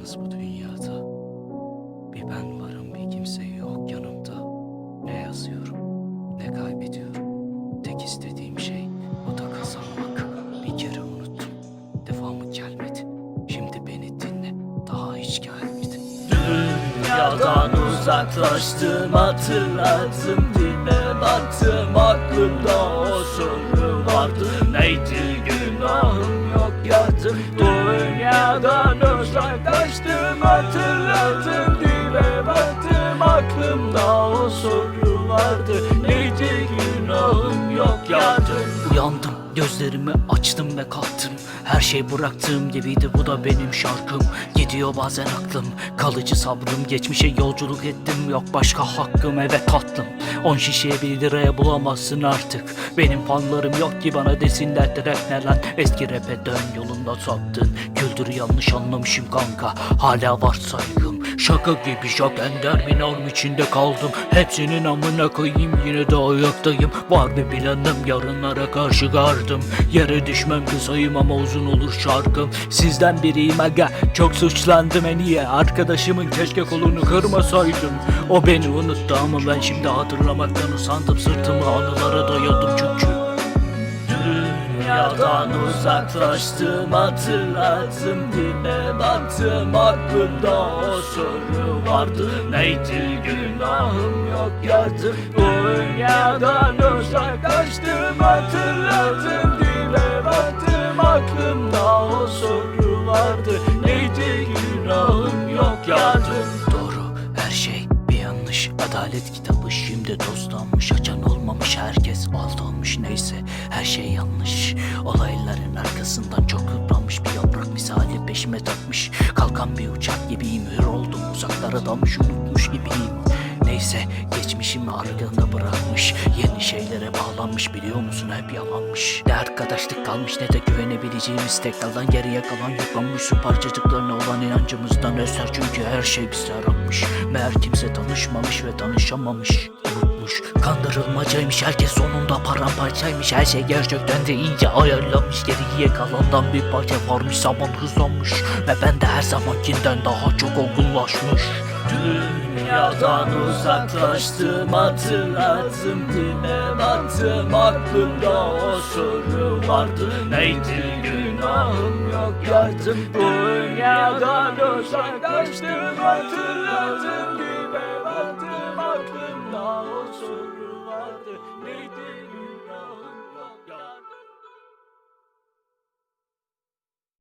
Yalnız bu dünyada bir ben varım bir kimse yok yanımda. Ne yazıyorum ne kaybediyorum. Tek istediğim şey o da kazanmak. Bir kere unuttum. Devamı gelmedi. Şimdi beni dinle. Daha hiç gelmedi. Dünyadan uzaklaştım hatırladım dibe battım aklımda o soru vardı neydi günahım yok yardım Dünyadan uzaklaştım hatırladım dibe battım aklımda o soru vardı gözlerimi açtım ve kalktım. Her şey bıraktığım gibiydi. Bu da benim şarkım. Gidiyor bazen aklım. Kalıcı sabrım. Geçmişe yolculuk ettim. Yok başka hakkım. Evet tatlım On şişeye bir liraya bulamazsın artık. Benim fanlarım yok ki bana desinler. Direkt ne lan? Eski rap'e dön yolunda saptın Güldür yanlış anlamışım kanka. Hala var saygım Şaka gibi bir norm içinde kaldım. Hepsinin amına koyayım yine de ayaktayım. Var bir planım yarınlara karşı gardım. Yere düşmem kısayım ama uzun olur şarkım. Sizden biriyim aga çok suçlandım en iyi. Arkadaşımın keşke kolunu kırmasaydım. O beni unuttu ama ben şimdi hatırlamaktan usandım. Sırtımı anılara dayadım çünkü Dünyadan uzaklaştım hatırladım dibe battım aklımda o soru vardı. Neydi? Günahım yok yardım Dünyadan uzaklaştım hatırladım dibe battım aklımda o soru vardı Adalet kitabı şimdi tozlanmış Açan olmamış herkes aldanmış Neyse her şey yanlış. Olayların arkasından çok yıpranmış Bir yaprak misali peşime takmış. Kalkan bir uçak gibiyim Hür oldum uzaklara dalmış unutmuş gibiyim Neyse geçmişimi arkasında bırakmış Yeni şeylere bağlanmış biliyor musun? Hep yalanmış. Ne arkadaşlık kalmış ne de güvenebileceğimiz tek daldan geriye kalan yıpranmış su parçacıklarına olan inancımızdan eser. Çünkü her şey bize aranmış. Meğer kimse tanışmamış ve tanışamamış. Unutmuş kandırılmacaymış herkes sonunda paramparçaymış. Her şey gerçekten de iyice ayarlanmış. Geriye kalandan bir parça varmış zaman hızlanmış. Ve ben de her zamankinden daha çok olgunlaşmış Dünyadan uzaklaştım hatırladım dibe battım. Aklımda o soru vardı Neydi? Günahım yok yardım Dünyadan uzaklaştım hatırladım dibe battım. Aklımda o soru vardı Neydi